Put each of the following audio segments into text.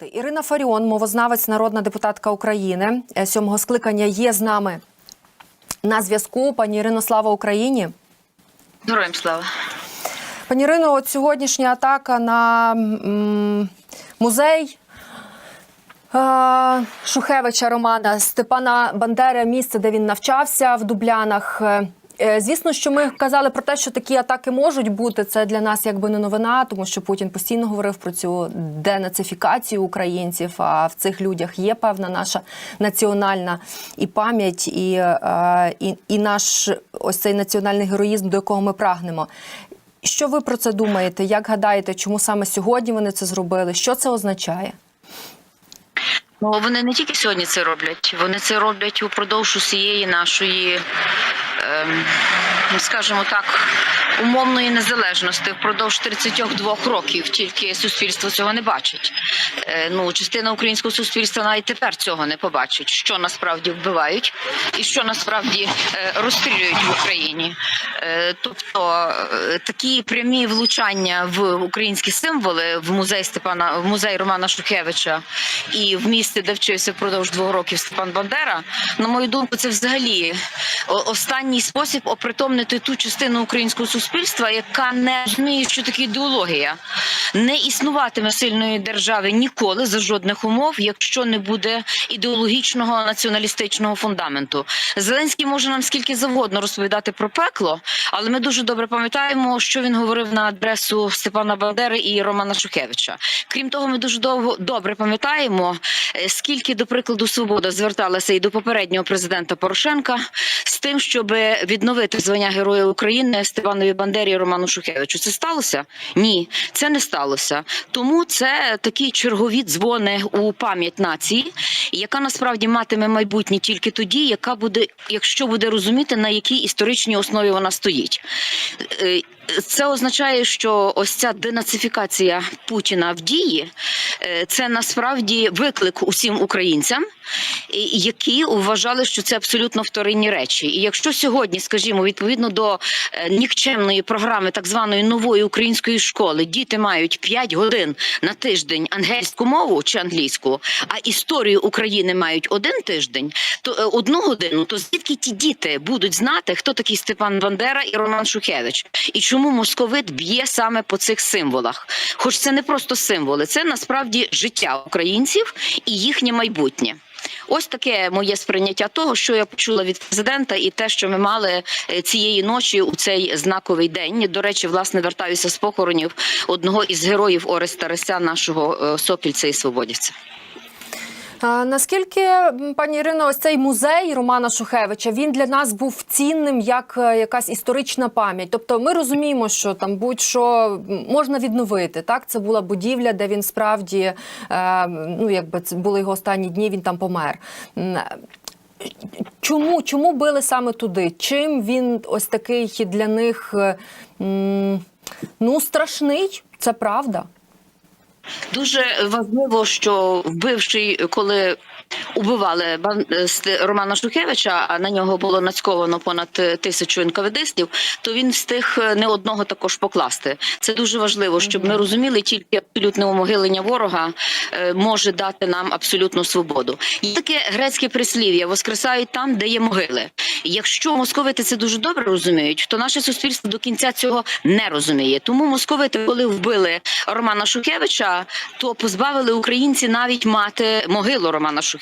бути. Ірина Фаріон, мовознавець, народна депутатка України е, сьомого скликання, є з нами на зв'язку. Пані Ірино, слава Україні. Героям слава. Пані Ірино, от сьогоднішня атака на м, музей. е, Шухевича Романа Степана Бандери, місце, де він навчався в Дублянах. Е, Звісно, що ми казали про те, що такі атаки можуть бути. Це для нас якби не новина, тому що Путін постійно говорив про цю денацифікацію українців. А в цих людях є певна наша національна і пам'ять, і, е, і, і наш ось цей національний героїзм, до якого ми прагнемо. Що ви про це думаєте? Як гадаєте, чому саме сьогодні вони це зробили? Що це означає? Ну вони не тільки сьогодні це роблять, вони це роблять упродовж усієї нашої, um скажімо так, умовної незалежності впродовж 32 років. Тільки суспільство цього не бачить. Е, ну, частина українського суспільства навіть тепер цього не побачить, що насправді вбивають і що насправді е, розстрілюють в Україні. Е, тобто такі прямі влучання в українські символи в музей Степана, в музей Романа Шухевича і в місті, де вчився впродовж двох років Степан Бандера. На мою думку, це взагалі останній спосіб опритомнити ту частину українського суспільства, яка не розуміє, що таке ідеологія. Не існуватиме сильної держави ніколи за жодних умов, якщо не буде ідеологічного націоналістичного фундаменту. Зеленський може нам скільки завгодно розповідати про пекло, але ми дуже добре пам'ятаємо, що він говорив на адресу Степана Бандери і Романа Шухевича. Крім того, ми дуже довго добре пам'ятаємо, е, скільки, до прикладу, свобода зверталася і до попереднього президента Порошенка тим, щоб відновити звання Героя України Степанові Бандері і Роману Шухевичу. Це сталося? Ні, це не сталося. Тому це такі чергові дзвони у пам'ять нації, яка насправді матиме майбутнє тільки тоді, яка буде, якщо буде розуміти, на якій історичній основі вона стоїть. Це означає, що ось ця денацифікація Путіна в дії е, це насправді виклик усім українцям, які вважали, що це абсолютно вторинні речі. І якщо сьогодні, скажімо, відповідно до е, нікчемної програми так званої нової української школи, діти мають 5 годин на тиждень ангельську мову чи англійську, а історію України мають один тиждень, то е, одну годину, то звідки ті діти будуть знати, хто такий Степан Бандера і Роман Шухевич, і чому московит б'є саме по цих символах? Хоч це не просто символи, це насправді життя українців і їхнє майбутнє. Ось таке моє сприйняття того, що я почула від президента, і те, що ми мали е, цієї ночі у цей знаковий день. До речі, власне вертаюся з похоронів одного із героїв Ореста Тарася, нашого е, сопільця і свободівця. А, наскільки, пані Ірино, ось цей музей Романа Шухевича він для нас був цінним як е, якась історична пам'ять? Тобто, ми розуміємо, що там будь-що можна відновити. Так, це була будівля, де він справді е, ну якби це були його останні дні. Він там помер. Чому, чому били саме туди? Чим він ось такий для них е, ну страшний? Це правда. Дуже важливо, що вбивший, коли убивали е, Романа Шухевича, а на нього було нацьковано понад е, тисячу НКВДистів, то він встиг е, не одного також покласти. Це дуже важливо, щоб ми розуміли, тільки абсолютне умогилення ворога може дати нам абсолютну свободу. Є таке грецьке прислів'я: воскресають там, де є могили. Якщо московити це дуже добре розуміють, то наше суспільство до кінця цього не розуміє. Тому московити, коли вбили Романа Шухевича, то позбавили українці навіть мати могилу Романа Шухевича.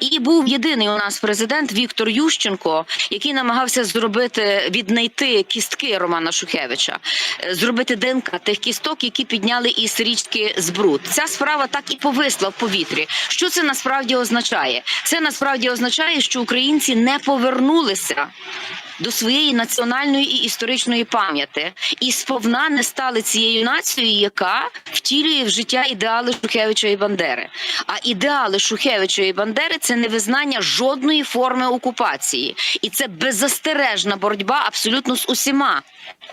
І був єдиний у нас президент Віктор Ющенко, який намагався зробити віднайти кістки Романа Шухевича, е, зробити ДНК тих кісток, які підняли із річки Збруд. Ця справа так і повисла в повітрі. Що це насправді означає? Це насправді означає, що українці не повернулися. До своєї національної і історичної пам'яті і сповна не стали цією нацією, яка втілює в життя ідеали Шухевича і Бандери. А ідеали Шухевича і Бандери це не визнання жодної форми окупації, і це беззастережна боротьба абсолютно з усіма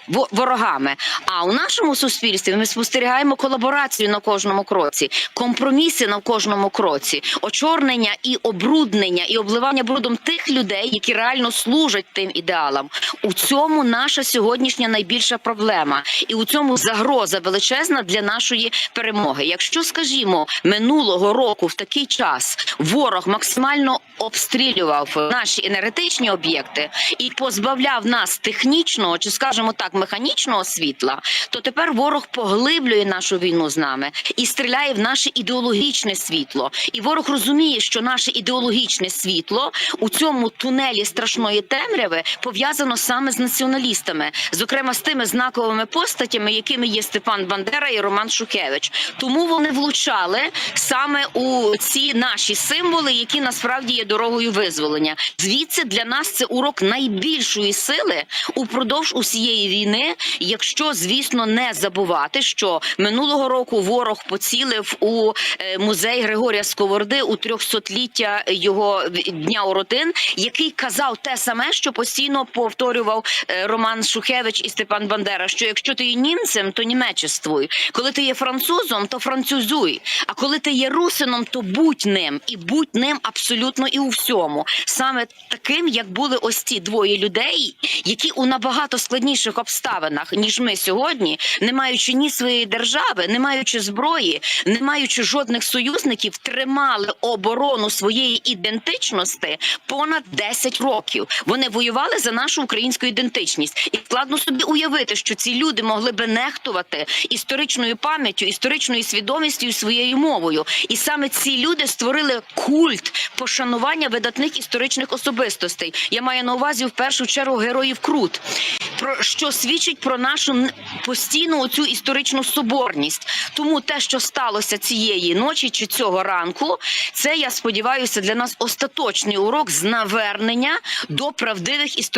ворогами. А у нашому суспільстві ми спостерігаємо колаборацію на кожному кроці, компроміси на кожному кроці, очорнення і обруднення і обливання брудом тих людей, які реально служать тим ідеалам. Ідеалам. У цьому наша сьогоднішня найбільша проблема, і у цьому загроза величезна для нашої перемоги. Якщо, скажімо, минулого року в такий час ворог максимально обстрілював наші енергетичні об'єкти і позбавляв нас технічного чи, скажімо так, механічного світла, то тепер ворог поглиблює нашу війну з нами і стріляє в наше ідеологічне світло. І ворог розуміє, що наше ідеологічне світло у цьому тунелі страшної темряви пов'язано саме з націоналістами, зокрема з тими знаковими постатями, якими є Степан Бандера і Роман Шухевич. Тому вони влучали саме у ці наші символи, які насправді є дорогою визволення. Звідси для нас це урок найбільшої сили упродовж усієї війни, якщо звісно не забувати, що минулого року ворог поцілив у е, музей Григорія Сковороди у 300-ліття його дня уротин, який казав те саме, що постійно повторював е, Роман Шухевич і Степан Бандера: що якщо ти є німцем, то німечествуй. Коли ти є французом, то французуй. А коли ти є русином, то будь ним і будь ним абсолютно і у всьому. Саме таким, як були ось ці двоє людей, які у набагато складніших обставинах ніж ми сьогодні, не маючи ні своєї держави, не маючи зброї, не маючи жодних союзників, тримали оборону своєї ідентичності понад 10 років. Вони воювали за нашу українську ідентичність, і складно собі уявити, що ці люди могли би нехтувати історичною пам'яттю, історичною свідомістю своєю мовою. І саме ці люди створили культ пошанування видатних історичних особистостей. Я маю на увазі в першу чергу героїв Крут, про що свідчить про нашу постійну оцю історичну соборність. Тому те, що сталося цієї ночі чи цього ранку, це я сподіваюся для нас остаточний урок з навернення до правдивих історичних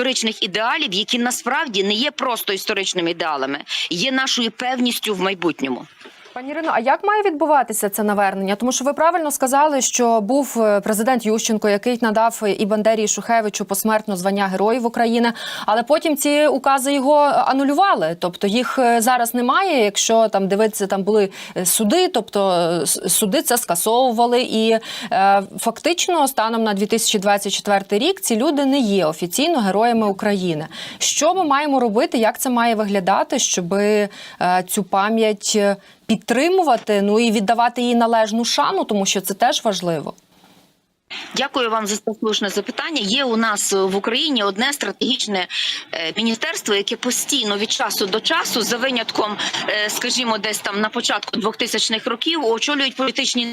ідеалів, які насправді не є просто історичними ідеалами, є нашою певністю в майбутньому. Пані Ірино, а як має відбуватися це навернення? Тому що ви правильно сказали, що був е, президент Ющенко, який надав і Бандері і Шухевичу посмертно звання Героїв України, але потім ці укази його анулювали. Тобто їх е, зараз немає. Якщо там дивитися, там були е, суди, тобто е, суди це скасовували, і е, фактично станом на 2024 рік ці люди не є офіційно героями України. Що ми маємо робити? Як це має виглядати, щоб е, цю пам'ять е, підтримувати, ну і віддавати їй належну шану, тому що це теж важливо. Дякую вам за це слушне запитання. Є у нас в Україні одне стратегічне е, міністерство, яке постійно від часу до часу, за винятком, е, скажімо, десь там на початку 2000-х років, очолюють політичні.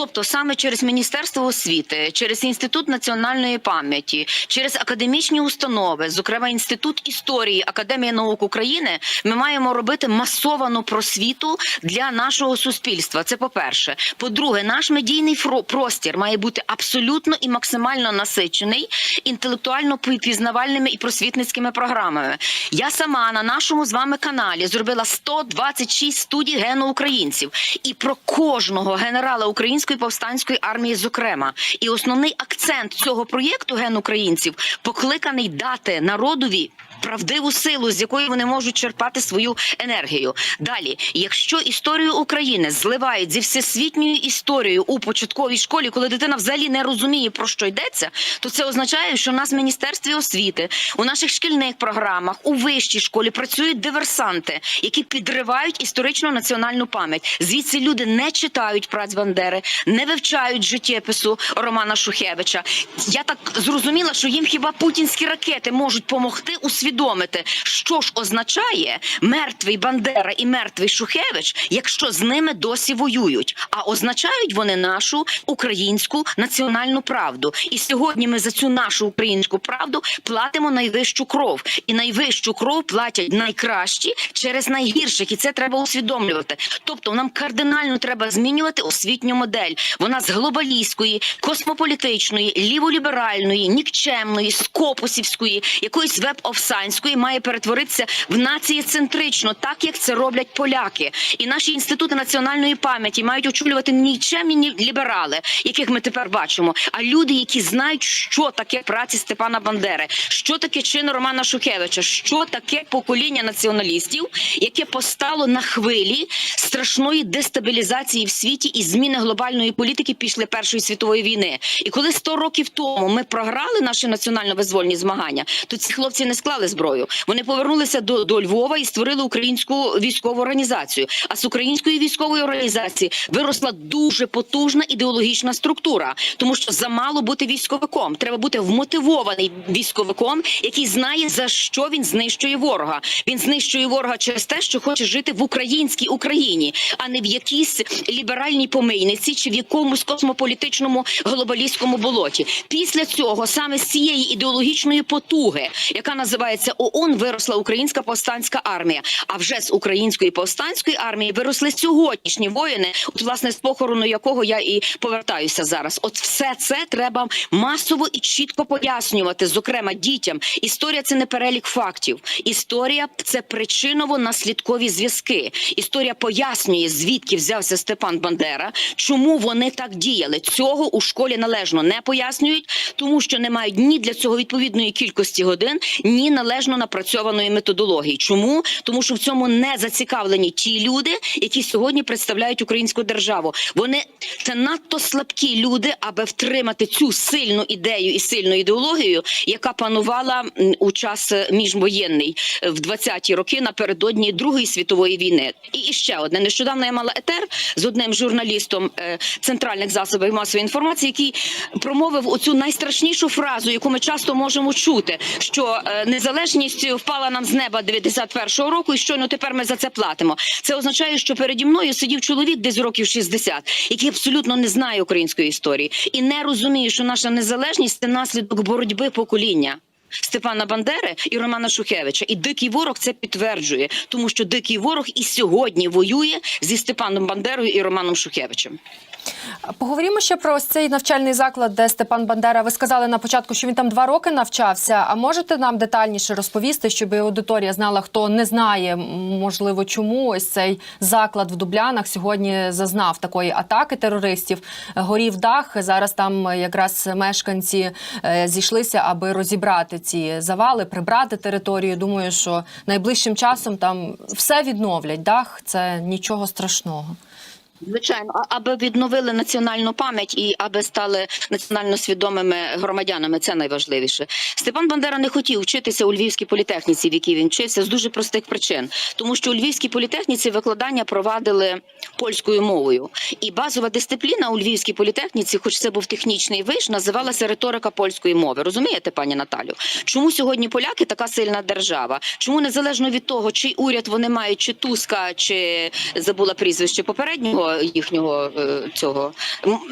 Тобто саме через Міністерство освіти, через інститут національної пам'яті, через академічні установи, зокрема інститут історії Академії наук України, ми маємо робити масовану просвіту для нашого суспільства. Це по перше. По-друге, наш медійний простір має бути абсолютно і максимально насичений інтелектуально пізнавальними і просвітницькими програмами. Я сама на нашому з вами каналі зробила 126 студій гену українців і про кожного генерала української повстанської армії, зокрема, і основний акцент цього проєкту ген українців покликаний дати народові. Правдиву силу, з якої вони можуть черпати свою енергію. Далі, якщо історію України зливають зі всесвітньою історією у початковій школі, коли дитина взагалі не розуміє про що йдеться, то це означає, що в нас в міністерстві освіти, у наших шкільних програмах, у вищій школі працюють диверсанти, які підривають історичну національну пам'ять. Звідси люди не читають праць Бандери, не вивчають життєпису Романа Шухевича. Я так зрозуміла, що їм хіба путінські ракети можуть допомогти усвідомити, що ж означає мертвий Бандера і мертвий Шухевич, якщо з ними досі воюють. А означають вони нашу українську національну правду. І сьогодні ми за цю нашу українську правду платимо найвищу кров, і найвищу кров платять найкращі через найгірших, і це треба усвідомлювати. Тобто, нам кардинально треба змінювати освітню модель. Вона з глобалістської, космополітичної, ліволіберальної, нікчемної, скопусівської, якоїсь веб-офсайт повстанської має перетворитися в націєцентрично, так як це роблять поляки. І наші інститути національної пам'яті мають очолювати не нікчемні ліберали, яких ми тепер бачимо, а люди, які знають, що таке праці Степана Бандери, що таке чин Романа Шухевича, що таке покоління націоналістів, яке постало на хвилі страшної дестабілізації в світі і зміни глобальної політики після Першої світової війни. І коли 100 років тому ми програли наші національно-визвольні змагання, то ці хлопці не склали зброю. Вони повернулися до, до Львова і створили українську військову організацію. А з української військової організації виросла дуже потужна ідеологічна структура, тому що замало бути військовиком. Треба бути вмотивований військовиком, який знає за що він знищує ворога. Він знищує ворога через те, що хоче жити в українській Україні, а не в якійсь ліберальній помийниці чи в якомусь космополітичному глобалістському болоті. Після цього саме з цієї ідеологічної потуги, яка називається ООН, виросла українська повстанська армія. А вже з української повстанської армії виросли сьогоднішні воїни, от власне з похорону якого я і повертаюся зараз. От все це треба масово і чітко пояснювати, зокрема дітям. Історія це не перелік фактів. Історія це причиново-наслідкові зв'язки. Історія пояснює, звідки взявся Степан Бандера, чому вони так діяли. Цього у школі належно не пояснюють, тому що не мають ні для цього відповідної кількості годин, ні належно напрацьованої методології. Чому? Тому що в цьому не зацікавлені ті люди, які сьогодні представляють українську державу. Вони це надто слабкі люди, аби втримати цю сильну ідею і сильну ідеологію, яка панувала у час е, міжвоєнний е, в 20-ті роки напередодні Другої світової війни. І іще одне нещодавно я мала етер з одним журналістом е, центральних засобів масової інформації, який промовив оцю найстрашнішу фразу, яку ми часто можемо чути, що е, незалежність впала нам з неба 91-го року, і щойно тепер ми за це платимо. Це означає, що переді мною сидів чоловік десь років 60, який абсолютно не знає української історії і не розуміє, що наша незалежність це наслідок боротьби покоління. Степана Бандери і Романа Шухевича, і дикий ворог це підтверджує, тому що дикий ворог і сьогодні воює зі Степаном Бандерою і Романом Шухевичем. Поговоримо ще про ось цей навчальний заклад, де Степан Бандера. Ви сказали на початку, що він там два роки навчався. А можете нам детальніше розповісти, щоб аудиторія знала, хто не знає, можливо, чому ось цей заклад в Дублянах сьогодні зазнав такої атаки терористів. Горів дах. Зараз там якраз мешканці е, зійшлися, аби розібрати ці завали, прибрати територію. Думаю, що найближчим часом там все відновлять. Дах це нічого страшного. Звичайно, аби відновили національну пам'ять і аби стали національно свідомими громадянами, це найважливіше. Степан Бандера не хотів вчитися у Львівській політехніці, в якій він вчився, з дуже простих причин, тому що у Львівській політехніці викладання провадили польською мовою, і базова дисципліна у Львівській політехніці, хоч це був технічний виш, називалася риторика польської мови. Розумієте, пані Наталю? Чому сьогодні поляки така сильна держава? Чому незалежно від того, чий уряд вони мають, чи Туска, чи забула прізвище попереднього їхнього е, цього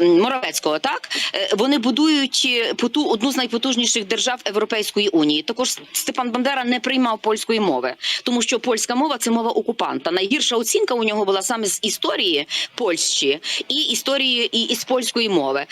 Моравецького, так Е, вони будують е, поту одну з найпотужніших держав Європейської унії. Також Степан Бандера не приймав польської мови, тому що польська мова це мова окупанта. Найгірша оцінка у нього була саме з історії Польщі і історії і із польської мови.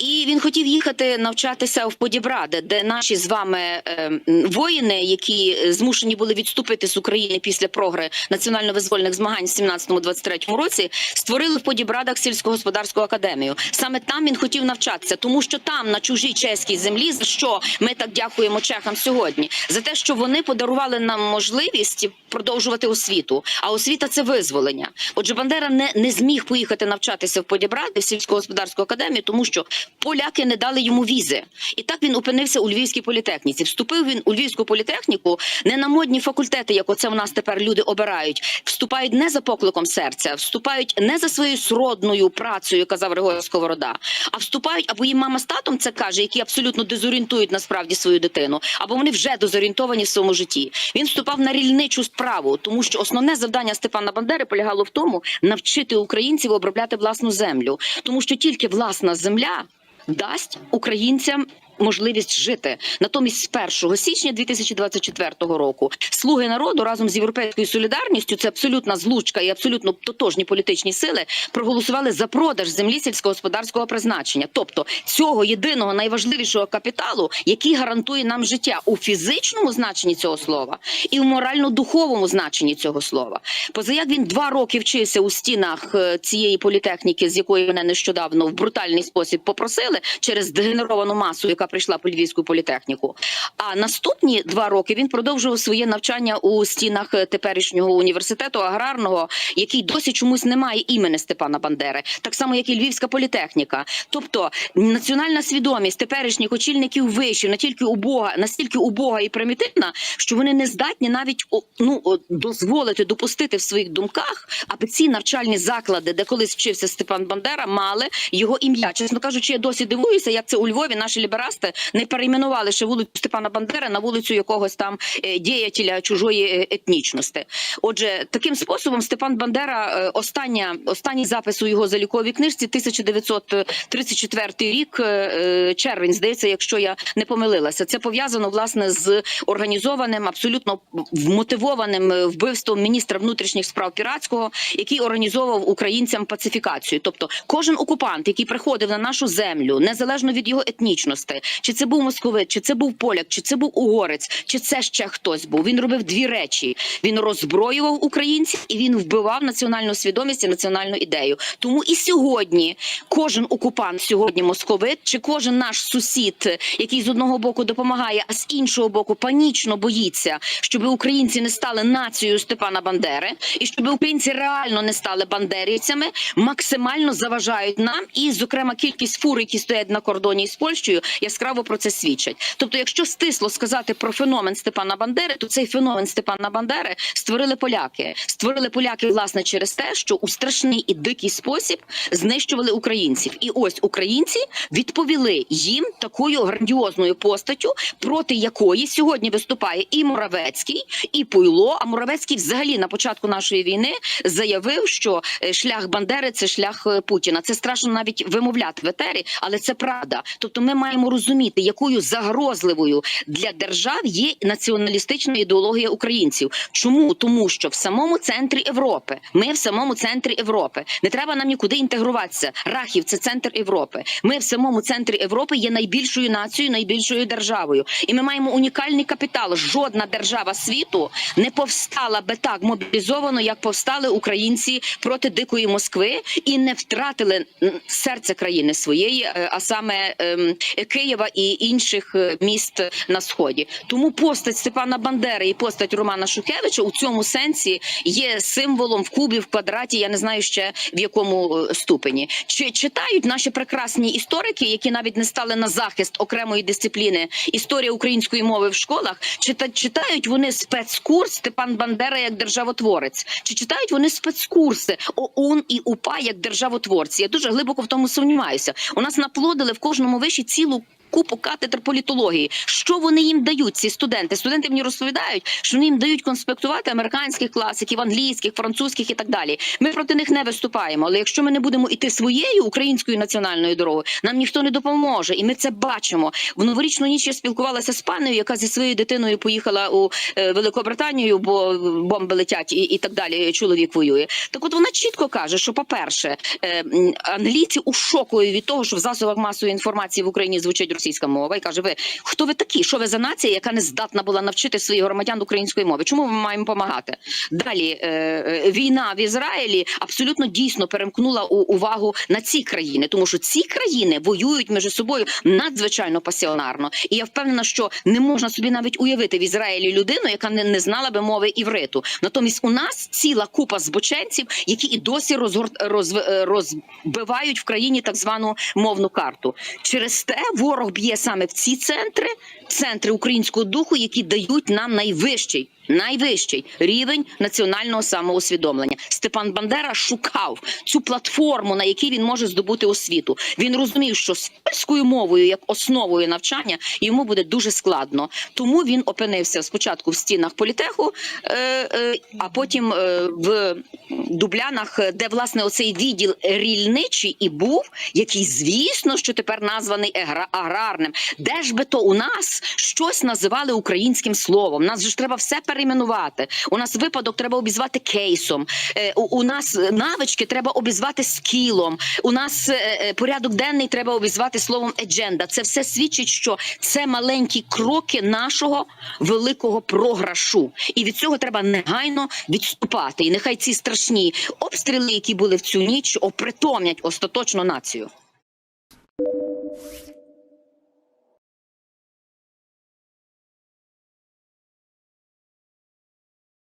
І він хотів їхати навчатися в Подібраде, де наші з вами е, воїни, які змушені були відступити з України після прогри національно-визвольних змагань в 17-23 році, створили в Подібрадах сільськогосподарську академію. Саме там він хотів навчатися, тому що там, на чужій чеській землі, за що ми так дякуємо чехам сьогодні, за те, що вони подарували нам можливість продовжувати освіту. А освіта це визволення. Отже, Бандера не, не зміг поїхати навчатися в Подібради в сільськогосподарську академію, тому що поляки не дали йому візи. І так він опинився у Львівській політехніці. Вступив він у Львівську політехніку не на модні факультети, як оце в нас тепер люди обирають. Вступають не за покликом серця, вступають не за своєю сродною працею, казав Григорій Сковорода, а вступають або їм мама з татом це каже, які абсолютно дезорієнтують насправді свою дитину, або вони вже дезорієнтовані в своєму житті. Він вступав на рільничу справу, тому що основне завдання Степана Бандери полягало в тому, навчити українців обробляти власну землю, тому що тільки власна земля дасть українцям можливість жити. Натомість, з 1 січня 2024 року слуги народу разом з європейською солідарністю, це абсолютна злучка і абсолютно тотожні політичні сили, проголосували за продаж землі сільськогосподарського призначення, тобто цього єдиного найважливішого капіталу, який гарантує нам життя у фізичному значенні цього слова і в морально-духовому значенні цього слова. Позаяк він два роки вчився у стінах е, цієї політехніки, з якої мене нещодавно в брутальний спосіб попросили через дегенеровану масу, яка прийшла по львівську політехніку. А наступні два роки він продовжував своє навчання у стінах е, теперішнього університету аграрного, який досі чомусь не має імені Степана Бандери, так само як і Львівська політехніка. Тобто національна свідомість теперішніх очільників вишів настільки убога, настільки убога і примітивна, що вони не здатні навіть ну дозволити допустити в своїх думках, аби ці навчальні заклади, де колись вчився Степан Бандера, мали його ім'я. Чесно кажучи, я досі дивуюся, як це у Львові наші ліберасти не перейменували ще вулицю Степана Бандери на вулицю якогось там е, діятеля чужої е, етнічності. Отже, таким способом Степан Бандера, е, остання останній запис у його заліковій книжці 1934 рік, червень, здається, якщо я не помилилася. Це пов'язано власне з організованим, абсолютно вмотивованим вбивством міністра внутрішніх справ Піратського, який організовував українцям пацифікацію. Тобто, кожен окупант, який приходив на нашу землю, незалежно від його етнічності, чи це був московит, чи це був поляк, чи це був угорець, чи це ще хтось був. Він робив дві речі: він роззброював українців і він вбивав національну свідомість і національну ідею. Тому і сьогодні кожен окупант сьогодні московит, чи кожен наш сусід, який з одного боку допомагає, а з іншого боку панічно боїться, щоб українці не стали нацією Степана Бандери, і щоб українці реально не стали бандерівцями, максимально заважають нам, і зокрема кількість фур, які стоять на кордоні з Польщею, яскраво про це свідчать. Тобто, якщо стисло сказати про феномен Степана Бандери, то цей феномен Степана Бандери створили поляки. Створили поляки власне через те, що у страшний і дикий спосіб знищували українців. І ось українці відповіли їм такою грандіозною постаттю, проти якої сьогодні виступає і Моравецький, і Пуйло. А Моравецький, взагалі, на початку нашої війни заявив, що е, шлях Бандери це шлях е, Путіна. Це страшно навіть вимовляти в етері, але це правда. Тобто, ми маємо розуміти, якою загрозливою для держав є націоналістична ідеологія українців. Чому тому, що в самому центрі Європи ми в самому центрі Європи не треба нам нікуди інтегруватися. Рахів це центр Європи. Ми в самому центрі Європи є найбільшою нацією, найбільшою державою, і ми маємо унікальний капітал. Жодна держава світу не повстала би так мобілізовано, як повстали українці проти дикої Москви, і не втратили серце країни своєї, е, а саме ем, Києва і інших е, міст на сході. Тому постать Степана Бандери і постать Романа Шухевича у цьому сенсі є символом в кубі, в квадраті. Я не знаю ще в якому е, ступені. Чи читають наші прекрасні історики, які навіть не стали на захист окремої дисципліни історія української мови в школах? Чи читають вони спецкурс Степан Бандера як державотворець? Чи читають вони спецкурси ОУН і УПА як державотворці? Я дуже глибоко в тому сумніваюся. У нас наплодили в кожному виші цілу. Купу катедр політології. Що вони їм дають? Ці студенти? Студенти мені розповідають, що вони їм дають конспектувати американських класиків, англійських, французьких і так далі. Ми проти них не виступаємо. Але якщо ми не будемо іти своєю українською національною дорогою, нам ніхто не допоможе, і ми це бачимо. В новорічну ніч я спілкувалася з панею, яка зі своєю дитиною поїхала у е, Великобританію, бо бомби летять і, і так далі. Чоловік воює. Так, от вона чітко каже, що по перше, е, англійці у шокові від того, що в засобах масової інформації в Україні звучить російська мова, і каже: Ви хто ви такі? Що ви за нація, яка не здатна була навчити своїх громадян української мови? Чому ми маємо допомагати? Далі е, е, війна в Ізраїлі абсолютно дійсно перемкнула увагу на ці країни, тому що ці країни воюють між собою надзвичайно пасіонарно. І я впевнена, що не можна собі навіть уявити в Ізраїлі людину, яка не, не знала би мови івриту. Натомість у нас ціла купа збоченців, які і досі розгорт роз, е, розбивають в країні так звану мовну карту. Через те ворог б'є саме в ці центри. Центри українського духу, які дають нам найвищий. Найвищий рівень національного самоусвідомлення Степан Бандера шукав цю платформу, на якій він може здобути освіту. Він розумів, що з польською мовою, як основою навчання, йому буде дуже складно. Тому він опинився спочатку в стінах політеху, е, е, а потім е, в Дублянах, де власне оцей відділ рільничий і був, який, звісно, що тепер названий аграрним. Де ж би то у нас щось називали українським словом? Нас же ж треба все перейменувати. У нас випадок треба обізвати кейсом. Е, у, у нас навички треба обізвати скілом. У нас е, е, порядок денний треба обізвати словом едженда. Це все свідчить, що це маленькі кроки нашого великого програшу, і від цього треба негайно відступати. І нехай ці страшні обстріли, які були в цю ніч, опритомнять остаточно націю.